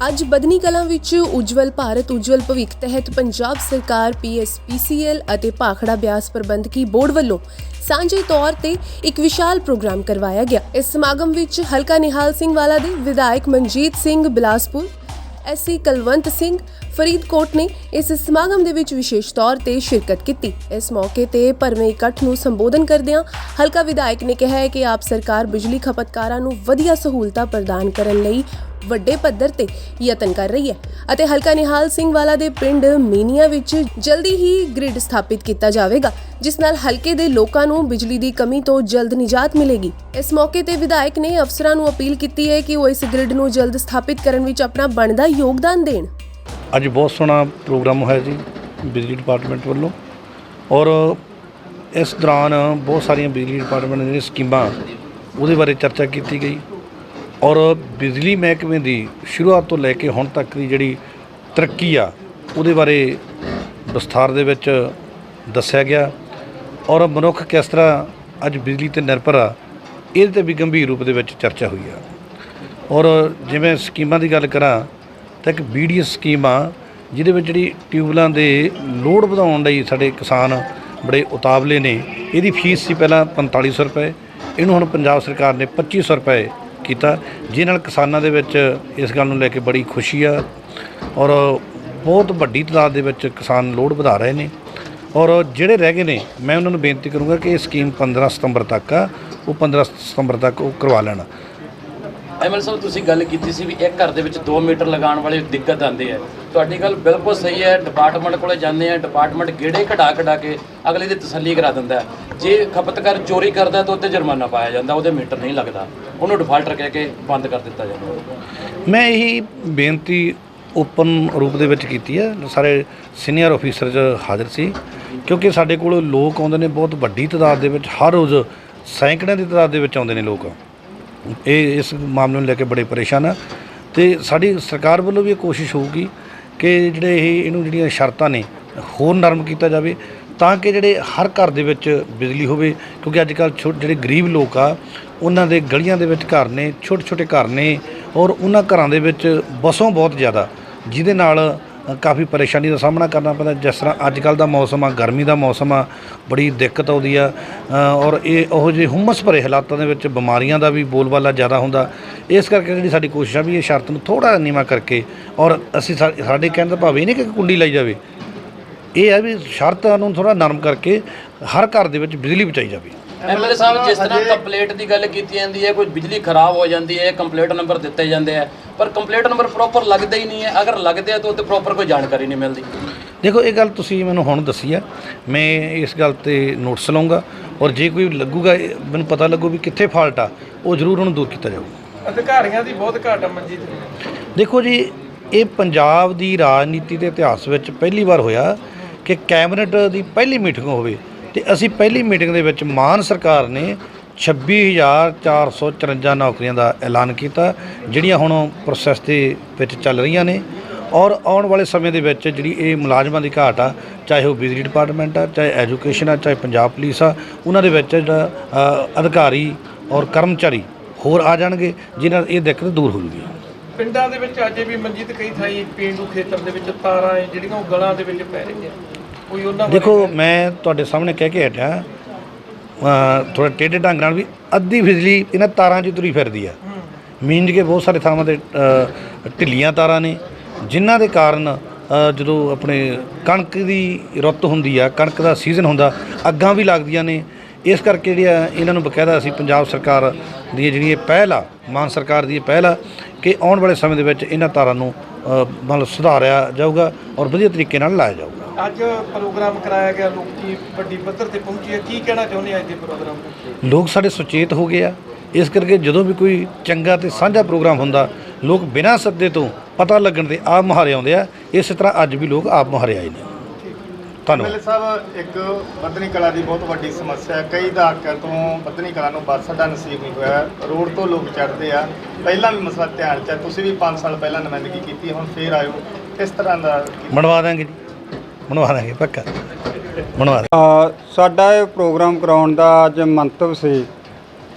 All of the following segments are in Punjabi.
ਅੱਜ ਬਦਨੀ ਕਲਾਂ ਵਿੱਚ ਉਜਵਲ ਭਾਰਤ, ਉਜਵਲ ਭਵਿੱਖ ਤਹਿਤ ਪੰਜਾਬ ਸਰਕਾਰ ਪੀਐਸਪੀਸੀਐਲ ਅਤੇ ਭਾਖੜਾ ਬਿਆਸ ਪ੍ਰਬੰਧਕੀ ਬੋਰਡ ਵੱਲੋਂ ਸਾਂਝੇ ਤੌਰ ਤੇ ਇੱਕ ਵਿਸ਼ਾਲ ਪ੍ਰੋਗਰਾਮ ਕਰਵਾਇਆ ਗਿਆ। ਇਸ ਸਮਾਗਮ ਵਿੱਚ ਹਲਕਾ ਨਿਹਾਲ ਸਿੰਘ ਵਾਲਾ ਦੇ ਵਿਧਾਇਕ ਮਨਜੀਤ ਸਿੰਘ ਬਿਲਾਸਪੁਰ ਐਸਸੀ ਕਲਵੰਤ ਸਿੰਘ ਫਰੀਦਕੋਟ ਨੇ ਇਸ ਸਮਾਗਮ ਦੇ ਵਿੱਚ ਵਿਸ਼ੇਸ਼ ਤੌਰ ਤੇ ਸ਼ਿਰਕਤ ਕੀਤੀ। ਇਸ ਮੌਕੇ ਤੇ ਭਰਵੇਂ ਇਕੱਠ ਨੂੰ ਸੰਬੋਧਨ ਕਰਦਿਆਂ ਹਲਕਾ ਵਿਧਾਇਕ ਨੇ ਕਿਹਾ ਹੈ ਕਿ ਆਪ ਸਰਕਾਰ ਬਿਜਲੀ ਖਪਤਕਾਰਾਂ ਨੂੰ ਵਧੀਆ ਸਹੂਲਤਾਂ ਪ੍ਰਦਾਨ ਕਰਨ ਲਈ ਵੱਡੇ ਪੱਧਰ ਤੇ ਯਤਨ ਕਰ ਰਹੀ ਹੈ ਅਤੇ ਹਲਕਾ ਨਿਹਾਲ ਸਿੰਘ ਵਾਲਾ ਦੇ ਪਿੰਡ ਮੀਨੀਆ ਵਿੱਚ ਜਲਦੀ ਹੀ ਗ੍ਰਿਡ ਸਥਾਪਿਤ ਕੀਤਾ ਜਾਵੇਗਾ, ਜਿਸ ਨਾਲ ਹਲਕੇ ਦੇ ਲੋਕਾਂ ਨੂੰ ਬਿਜਲੀ ਦੀ ਕਮੀ ਤੋਂ ਜਲਦ ਨਿਜਾਤ ਮਿਲੇਗੀ। ਇਸ ਮੌਕੇ ਤੇ ਵਿਧਾਇਕ ਨੇ ਅਫਸਰਾਂ ਨੂੰ ਅਪੀਲ ਕੀਤੀ ਹੈ ਕਿ ਉਹ ਇਸ ਗ੍ਰਿਡ ਨੂੰ ਜਲਦ ਸਥਾਪਿਤ ਕਰਨ ਵਿੱਚ ਆਪਣਾ ਬਣਦਾ ਯੋਗਦਾਨ ਦੇਣ। ਅੱਜ ਬਹੁਤ ਸੋਹਣਾ ਪ੍ਰੋਗਰਾਮ ਹੋਇਆ ਜੀ, ਬਿਜਲੀ ਡਿਪਾਰਟਮੈਂਟ ਵੱਲੋਂ। ਔਰ ਇਸ ਦੌਰਾਨ ਬਹੁਤ ਸਾਰੀਆਂ ਬਿਜਲੀ ਡਿਪਾਰਟਮੈਂਟ ਦੀਆਂ ਸਕੀਮਾਂ ਉਹਦੇ ਬਾਰੇ ਚਰਚਾ ਕੀਤੀ ਗਈ। ਔਰ ਬਿਜਲੀ ਮਹਿਕਮੇ ਦੀ ਸ਼ੁਰੂਆਤ ਤੋਂ ਲੈ ਕੇ ਹੁਣ ਤੱਕ ਦੀ ਜਿਹੜੀ ਤਰੱਕੀ ਆ, ਉਹਦੇ ਬਾਰੇ ਵਿਸਥਾਰ ਦੇ ਵਿੱਚ ਦੱਸਿਆ ਗਿਆ। ਔਰ ਮਨੁੱਖ ਕਿਸ ਤਰ੍ਹਾਂ ਅੱਜ ਬਿਜਲੀ ਤੇ ਨਿਰਭਰ ਆ, ਇਹਦੇ ਤੇ ਵੀ ਗੰਭੀਰ ਰੂਪ ਦੇ ਵਿੱਚ ਚਰਚਾ ਹੋਈ ਆ। ਔਰ ਜਿਵੇਂ ਸਕੀਮਾਂ ਦੀ ਗੱਲ ਕਰਾਂ, ਤਾਂ ਇੱਕ ਬੀਡੀਐਸ ਸਕੀਮ ਆ, ਜਿਹਦੇ ਵਿੱਚ ਜਿਹੜੀ ਟਿਊਬਲਾਂ ਦੇ ਲੋਡ ਵਧਾਉਣ ਲਈ ਸਾਡੇ ਕਿਸਾਨ ਬੜੇ ਉਤਾਵਲੇ ਨੇ। ਇਹਦੀ ਫੀਸ ਸੀ ਪਹਿਲਾਂ 4500 ਰੁਪਏ, ਇਹਨੂੰ ਹੁਣ ਪੰਜਾਬ ਸਰਕਾਰ ਨੇ 2500 ਰੁਪਏ ਕੀਤਾ ਜਿਸ ਨਾਲ ਕਿਸਾਨਾਂ ਦੇ ਵਿੱਚ ਇਸ ਗੱਲ ਨੂੰ ਲੈ ਕੇ ਬੜੀ ਖੁਸ਼ੀ ਆ ਔਰ ਬਹੁਤ ਵੱਡੀ ਤਾਦਾਦ ਦੇ ਵਿੱਚ ਕਿਸਾਨ ਲੋਡ ਵਧਾ ਰਹੇ ਨੇ। ਔਰ ਜਿਹੜੇ ਰਹਿ ਗਏ ਨੇ, ਮੈਂ ਉਹਨਾਂ ਨੂੰ ਬੇਨਤੀ ਕਰੂੰਗਾ ਕਿ ਇਹ ਸਕੀਮ 15 ਸਤੰਬਰ ਤੱਕ ਆ, ਉਹ 15 ਸਤੰਬਰ ਤੱਕ ਉਹ ਕਰਵਾ ਲੈਣ। ਐਮਐਲ ਸਾਹਿਬ, ਤੁਸੀਂ ਗੱਲ ਕੀਤੀ ਸੀ ਵੀ ਇੱਕ ਘਰ ਦੇ ਵਿੱਚ 2 ਮੀਟਰ ਲਗਾਉਣ ਵਾਲੇ ਦਿੱਕਤ ਆਉਂਦੇ ਆ ਤੁਹਾਡੀ ਗੱਲ ਬਿਲਕੁਲ ਸਹੀ ਹੈ ਡਿਪਾਰਟਮੈਂਟ ਕੋਲੇ ਜਾਂਦੇ ਆ ਡਿਪਾਰਟਮੈਂਟ ਗੇੜੇ ਕਢਾ ਕਢਾ ਕੇ ਅਗਲੇ ਦੀ ਤਸੱਲੀ ਕਰਾ ਦਿੰਦਾ ਜੇ ਖਪਤਕਾਰ ਚੋਰੀ ਕਰਦਾ ਤਾਂ ਉੱਤੇ ਜੁਰਮਾਨਾ ਪਾਇਆ ਜਾਂਦਾ, ਉਹਦੇ ਮੀਟਰ ਨਹੀਂ ਲੱਗਦਾ। ਉਹਨੂੰ ਡਿਫਾਲਟਰ ਕਹਿ ਕੇ ਬੰਦ ਕਰ ਦਿੱਤਾ ਜਾਂਦਾ ਮੈਂ ਇਹੀ ਬੇਨਤੀ ਓਪਨ ਰੂਪ ਦੇ ਵਿੱਚ ਕੀਤੀ ਹੈ। ਸਾਰੇ ਸੀਨੀਅਰ ਅਫੀਸਰ ਚ ਹਾਜ਼ਰ ਸੀ, ਕਿਉਂਕਿ ਸਾਡੇ ਕੋਲ ਲੋਕ ਆਉਂਦੇ ਨੇ, ਬਹੁਤ ਵੱਡੀ ਤਾਦਾਦ ਦੇ ਵਿੱਚ ਹਰ ਰੋਜ਼ ਸੈਂਕੜਿਆਂ ਦੀ ਤਾਦਾਦ ਦੇ ਵਿੱਚ ਆਉਂਦੇ ਨੇ ਲੋਕ। ਇਹ ਇਸ ਮਾਮਲੇ ਨੂੰ ਲੈ ਕੇ ਬੜੇ ਪਰੇਸ਼ਾਨ ਆ। ਤੇ ਸਾਡੀ ਸਰਕਾਰ ਵੱਲੋਂ ਵੀ ਇਹ ਕੋਸ਼ਿਸ਼ ਹੋਊਗੀ ਕਿ ਜਿਹੜੇ ਇਹ ਇਹਨੂੰ ਜਿਹੜੀਆਂ ਸ਼ਰਤਾਂ ਨੇ ਹੋਰ ਨਰਮ ਕੀਤਾ ਜਾਵੇ ਤਾਂ ਕਿ ਜਿਹੜੇ ਹਰ ਘਰ ਦੇ ਵਿੱਚ ਬਿਜਲੀ ਹੋਵੇ, ਕਿਉਂਕਿ ਅੱਜ ਕੱਲ੍ਹ ਛੋਟੇ ਜਿਹੜੇ ਗਰੀਬ ਲੋਕ ਆ, ਉਹਨਾਂ ਦੇ ਗਲੀਆਂ ਦੇ ਵਿੱਚ ਘਰ ਨੇ ਛੋਟੇ ਛੋਟੇ ਘਰ ਨੇ ਔਰ ਉਹਨਾਂ ਘਰਾਂ ਦੇ ਵਿੱਚ ਬਸੋਂ ਬਹੁਤ ਜ਼ਿਆਦਾ। ਜਿਹਦੇ ਨਾਲ ਕਾਫੀ ਪਰੇਸ਼ਾਨੀ ਦਾ ਸਾਹਮਣਾ ਕਰਨਾ ਪੈਂਦਾ। ਜਿਸ ਤਰ੍ਹਾਂ ਅੱਜ ਕੱਲ੍ਹ ਦਾ ਮੌਸਮ ਆ ਗਰਮੀ ਦਾ ਮੌਸਮ ਆ ਬੜੀ ਦਿੱਕਤ ਆਉਂਦੀ ਆ। ਔਰ ਇਹ ਉਹੋ ਜਿਹੇ ਹੁਮਸ ਭਰੇ ਹਾਲਾਤਾਂ ਦੇ ਵਿੱਚ ਬਿਮਾਰੀਆਂ ਦਾ ਵੀ ਬੋਲਬਾਲਾ ਜ਼ਿਆਦਾ ਹੁੰਦਾ। ਇਸ ਕਰਕੇ ਜਿਹੜੀ ਸਾਡੀ ਕੋਸ਼ਿਸ਼ ਆ ਵੀ ਇਹ ਸ਼ਰਤ ਨੂੰ ਥੋੜਾ ਨੀਵਾਂ ਕਰਕੇ ਔਰ ਅਸੀਂ ਸਾ- ਸਾਡੇ ਕਹਿਣ ਦਾ ਭਾਵ ਇਹ ਨਹੀਂ ਕਿ ਕੁੰਡੀ ਲਾਈ ਜਾਵੇ। ਇਹ ਹੈ ਵੀ ਸ਼ਰਤਾਂ ਨੂੰ ਥੋੜਾ ਨਰਮ ਕਰਕੇ ਹਰ ਘਰ ਦੇ ਵਿੱਚ ਬਿਜਲੀ ਪਹੁੰਚਾਈ ਜਾਵੇ। ਐਮਐਲਏ ਸਾਹਿਬ ਜਿਸ ਤਰ੍ਹਾਂ ਕੰਪਲੀਟ ਦੀ ਗੱਲ ਕੀਤੀ ਜਾਂਦੀ ਹੈ ਕੋਈ ਬਿਜਲੀ ਖਰਾਬ ਹੋ ਜਾਂਦੀ ਹੈ ਕੰਪਲੀਟ ਨੰਬਰ ਦਿੱਤੇ ਜਾਂਦੇ ਆ ਪਰ ਕੰਪਲੀਟ ਨੰਬਰ ਪ੍ਰੋਪਰ ਲੱਗਦਾ ਹੀ ਨਹੀਂ ਹੈ। ਅਗਰ ਲੱਗਦੇ ਆ ਤਾਂ ਉੱਤੇ ਪ੍ਰੋਪਰ ਕੋਈ ਜਾਣਕਾਰੀ ਨਹੀਂ ਮਿਲਦੀ। ਦੇਖੋ ਇਹ ਗੱਲ ਤੁਸੀਂ ਮੈਨੂੰ ਹੁਣ ਦੱਸੀ ਆ। ਮੈਂ ਇਸ ਗੱਲ ਤੇ ਨੋਟਿਸ ਲਵਾਂਗਾ ਔਰ ਜੇ ਕੋਈ ਲੱਗੂਗਾ ਮੈਨੂੰ ਪਤਾ ਲੱਗੂ ਵੀ ਕਿੱਥੇ ਫਾਲਟ ਆ ਉਹ ਜ਼ਰੂਰ ਉਹਨੂੰ ਦੂਰ ਕੀਤਾ ਜਾਊਗਾ। ਅਧਿਕਾਰੀਆਂ ਦੀ ਬਹੁਤ ਘਾਟ ਆ ਮਨਜੀਤ ਦੇਖੋ ਜੀ ਇਹ ਪੰਜਾਬ ਦੀ ਰਾਜਨੀਤੀ ਦੇ ਇਤਿਹਾਸ ਵਿੱਚ ਪਹਿਲੀ ਵਾਰ ਹੋਇਆ ਕਿ ਕੈਬਨਿਟ ਦੀ ਪਹਿਲੀ ਮੀਟਿੰਗ ਹੋਵੇ ਤੇ ਅਸੀਂ ਪਹਿਲੀ ਮੀਟਿੰਗ ਦੇ ਵਿੱਚ ਮਾਨ ਸਰਕਾਰ ਨੇ 26454 ਨੌਕਰੀਆਂ ਦਾ ਐਲਾਨ ਕੀਤਾ ਜਿਹੜੀਆਂ ਹੁਣ ਪ੍ਰੋਸੈਸ ਦੇ ਵਿੱਚ ਚੱਲ ਰਹੀਆਂ ਨੇ। ਔਰ ਆਉਣ ਵਾਲੇ ਸਮੇਂ ਦੇ ਵਿੱਚ ਜਿਹੜੀ ਇਹ ਮੁਲਾਜ਼ਮਾਂ ਦੀ ਘਾਟ ਆ ਚਾਹੇ ਉਹ ਬਿਜਲੀ ਡਿਪਾਰਟਮੈਂਟ ਆ ਚਾਹੇ ਐਜੂਕੇਸ਼ਨ ਆ ਚਾਹੇ ਪੰਜਾਬ ਪੁਲਿਸ ਆ ਉਹਨਾਂ ਦੇ ਵਿੱਚ ਜਿਹੜਾ ਅਧਿਕਾਰੀ ਔਰ ਕਰਮਚਾਰੀ ਹੋਰ ਆ ਜਾਣਗੇ ਜਿਨ੍ਹਾਂ ਇਹ ਦਿੱਕਤ ਦੂਰ ਹੋ ਜੂਗੀ ਪਿੰਡਾਂ ਦੇ ਵਿੱਚ ਅਜੇ ਵੀ ਮਨਜੀਤ ਕਈ ਥਾਈਂ ਪੇਂਡੂ ਖੇਤਰ ਦੇ ਵਿੱਚ ਤਾਰਾਂ ਜਿਹੜੀਆਂ ਉਹ ਗਲਾਂ ਦੇ ਵਿੱਚ ਪੈ ਰਹੀਆਂ। ਕੋਈ ਉਹਨਾਂ ਦੇਖੋ ਮੈਂ ਤੁਹਾਡੇ ਸਾਹਮਣੇ ਕਹਿ ਕੇ ਹਟਿਆ ਥੋੜਾ ਟੇਢੇ ਢੰਗ ਨਾਲ ਵੀ ਅੱਧੀ ਬਿਜਲੀ ਇਹਨਾਂ ਤਾਰਾਂ 'ਚ ਤੁਰੀ ਫਿਰਦੀ ਆ। ਮੀਨਜ ਕੇ ਬਹੁਤ ਸਾਰੇ ਥਾਵਾਂ ਤੇ ਢਿੱਲੀਆਂ ਤਾਰਾਂ ਨੇ। ਜਿਨ੍ਹਾਂ ਦੇ ਕਾਰਨ ਜਦੋਂ ਆਪਣੇ ਕਣਕ ਦੀ ਰੁੱਤ ਹੁੰਦੀ ਆ, ਕਣਕ ਦਾ ਸੀਜ਼ਨ ਹੁੰਦਾ, ਅੱਗਾਂ ਵੀ ਲੱਗਦੀਆਂ ਨੇ। ਇਸ ਕਰਕੇ ਜਿਹੜੀਆਂ ਇਹਨਾਂ ਨੂੰ ਬਕਾਇਦਾ ਅਸੀਂ ਪੰਜਾਬ ਸਰਕਾਰ ਦੀ ਜਿਹੜੀ ਇਹ ਪਹਿਲ ਆ, ਮਾਨ ਸਰਕਾਰ ਦੀ ਇਹ ਪਹਿਲ ਆ ਕਿ ਆਉਣ ਵਾਲੇ ਸਮੇਂ ਦੇ ਵਿੱਚ ਇਹਨਾਂ ਤਾਰਾਂ ਨੂੰ ਮਤਲਬ ਸੁਧਾਰਿਆ ਜਾਊਗਾ ਔਰ ਵਧੀਆ ਤਰੀਕੇ ਨਾਲ ਲਾਇਆ ਜਾਊਗਾ। ਅੱਜ ਪ੍ਰੋਗਰਾਮ ਕਰਾਇਆ ਗਿਆ ਲੋਕੀ ਵੱਡੀ ਪੱਧਰ ਤੇ ਪਹੁੰਚੇ ਆ। ਕੀ ਕਹਿਣਾ ਚਾਹੁੰਦੇ ਆ ਅੱਜ ਦੇ ਪ੍ਰੋਗਰਾਮ ਤੇ ਲੋਕ ਸਾਡੇ ਸੁਚੇਤ ਹੋ ਗਏ ਆ। ਇਸ ਕਰਕੇ ਜਦੋਂ ਵੀ ਕੋਈ ਚੰਗਾ ਤੇ ਸਾਂਝਾ ਪ੍ਰੋਗਰਾਮ ਹੁੰਦਾ ਲੋਕ ਬਿਨਾਂ ਸੱਦੇ ਤੋਂ ਪਤਾ ਲੱਗਣ ਦੇ ਆਪ ਮੁਹਾਰੇ ਆਉਂਦੇ ਆ। ਇਸੇ ਤਰ੍ਹਾਂ ਅੱਜ ਵੀ ਲੋਕ ਆਪ ਮੁਹਾਰੇ ਆਏ ਨੇ। ਧੰਨਵਾਦ। ਐਮਐਲਏ ਸਾਹਿਬ ਇੱਕ ਬੱਦਨੀ ਕਲਾ ਦੀ ਬਹੁਤ ਵੱਡੀ ਸਮੱਸਿਆ ਹੈ। ਕਈ ਦਹਾਕਿਆਂ ਤੋਂ ਬੱਦਨੀ ਕਲਾ ਨੂੰ ਬੱਸ ਅੱਡਾ ਨਸੀਬ ਨਹੀਂ ਹੋਇਆ। ਰੋਡ ਤੋਂ ਲੋਕ ਚੜ੍ਹਦੇ ਆ। ਪਹਿਲਾਂ ਵੀ ਮਸਲਾ ਧਿਆਨ ਚ ਹੈ। ਤੁਸੀਂ ਵੀ 5 ਸਾਲ ਪਹਿਲਾਂ ਨੁਮਾਇੰਦਗੀ ਕੀਤੀ ਹੁਣ ਫੇਰ ਆਇਓ। ਕਿਸ ਤਰ੍ਹਾਂ ਦਾ ਬਣਵਾ ਦਾਂਗੇ ਜੀ। ਬਣਵਾ ਦਾਂਗੇ, ਪੱਕਾ। ਬਣਵਾ ਦਾਂਗੇ। ਸਾਡਾ ਇਹ ਪ੍ਰੋਗਰਾਮ ਕਰਾਉਣ ਦਾ ਅੱਜ ਮੰਤਵ ਸੀ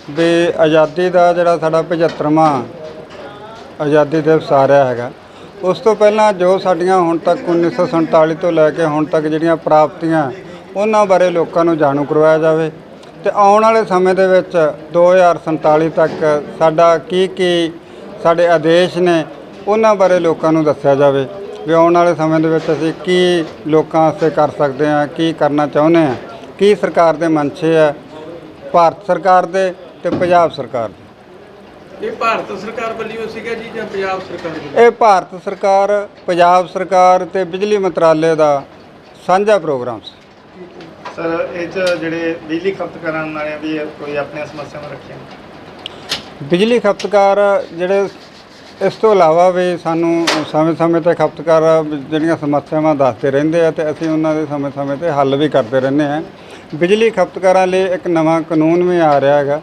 ਵੀ ਆਜ਼ਾਦੀ ਦਾ ਜਿਹੜਾ ਸਾਡਾ 75ਵਾਂ ਆਜ਼ਾਦੀ ਦਿਵਸ ਆ ਰਿਹਾ ਹੈਗਾ, ਉਸ ਤੋਂ ਪਹਿਲਾਂ ਜੋ ਸਾਡੀਆਂ ਹੁਣ ਤੱਕ 1947 ਤੋਂ ਲੈ ਕੇ ਹੁਣ ਤੱਕ ਜਿਹੜੀਆਂ ਪ੍ਰਾਪਤੀਆਂ, ਉਹਨਾਂ ਬਾਰੇ ਲੋਕਾਂ ਨੂੰ ਜਾਣੂ ਕਰਵਾਇਆ ਜਾਵੇ। ਤੇ ਆਉਣ ਵਾਲੇ ਸਮੇਂ ਦੇ ਵਿੱਚ 2047 ਤੱਕ ਸਾਡਾ ਕੀ ਕੀ ਸਾਡੇ ਆਦੇਸ਼ ਨੇ, ਉਹਨਾਂ ਬਾਰੇ ਲੋਕਾਂ ਨੂੰ ਦੱਸਿਆ ਜਾਵੇ। ਵੀ ਆਉਣ ਵਾਲੇ ਸਮੇਂ ਦੇ ਵਿੱਚ ਅਸੀਂ ਕੀ ਲੋਕਾਂ ਵਾਸਤੇ ਕਰ ਸਕਦੇ ਹਾਂ ਕੀ ਕਰਨਾ ਚਾਹੁੰਦੇ ਹਾਂ ਕੀ ਸਰਕਾਰ ਦੇ ਮਨਸ਼ੇ ਆ ਭਾਰਤ ਸਰਕਾਰ ਦੇ ਤੇ ਪੰਜਾਬ ਸਰਕਾਰ ਦੇ। ਇਹ ਭਾਰਤ ਸਰਕਾਰ ਵੱਲੋਂ ਸੀਗਾ ਜੀ ਜਾਂ ਪੰਜਾਬ ਸਰਕਾਰ ਵੱਲੋਂ? ਇਹ ਭਾਰਤ ਸਰਕਾਰ ਪੰਜਾਬ ਸਰਕਾਰ ਤੇ ਬਿਜਲੀ ਮੰਤਰਾਲੇ ਦਾ ਸਾਂਝਾ ਪ੍ਰੋਗਰਾਮ ਸੀ। ਸਰ ਇਹ 'ਚ ਜਿਹੜੇ ਬਿਜਲੀ ਖਪਤਕਾਰਾਂ ਵਾਲਿਆਂ ਵੀ ਕੋਈ ਆਪਣੀਆਂ ਸਮੱਸਿਆਵਾਂ ਰੱਖੀਆਂ? ਬਿਜਲੀ ਖਪਤਕਾਰ ਜਿਹੜੇ ਇਸ ਤੋਂ ਇਲਾਵਾ ਵੀ ਸਾਨੂੰ ਸਮੇਂ-ਸਮੇਂ ਤੇ ਖਪਤਕਾਰ ਜਿਹੜੀਆਂ ਸਮੱਸਿਆਵਾਂ ਦੱਸਦੇ ਰਹਿੰਦੇ ਆ ਤੇ ਅਸੀਂ ਉਹਨਾਂ ਦੇ ਸਮੇਂ-ਸਮੇਂ ਤੇ ਹੱਲ ਵੀ ਕਰਦੇ ਰਹਿੰਦੇ ਆ। ਬਿਜਲੀ ਖਪਤਕਾਰਾਂ ਲਈ ਇੱਕ ਨਵਾਂ ਕਾਨੂੰਨ ਵੀ ਆ ਰਿਹਾ ਹੈਗਾ,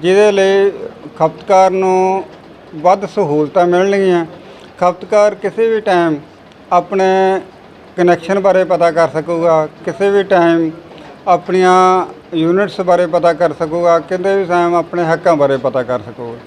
ਜਿਹਦੇ ਲਈ ਖਪਤਕਾਰ ਨੂੰ ਵੱਧ ਸਹੂਲਤਾਂ ਮਿਲਣਗੀਆਂ। ਖਪਤਕਾਰ ਕਿਸੇ ਵੀ ਟਾਈਮ ਆਪਣੇ ਕਨੈਕਸ਼ਨ ਬਾਰੇ ਪਤਾ ਕਰ ਸਕੂਗਾ, ਕਿਸੇ ਵੀ ਟਾਈਮ ਆਪਣੀਆਂ ਯੂਨਿਟਸ ਬਾਰੇ ਪਤਾ ਕਰ ਸਕੂਗਾ, ਕਿਤੇ ਵੀ ਟਾਈਮ ਆਪਣੇ ਹੱਕਾਂ ਬਾਰੇ ਪਤਾ ਕਰ ਸਕੂਗਾ।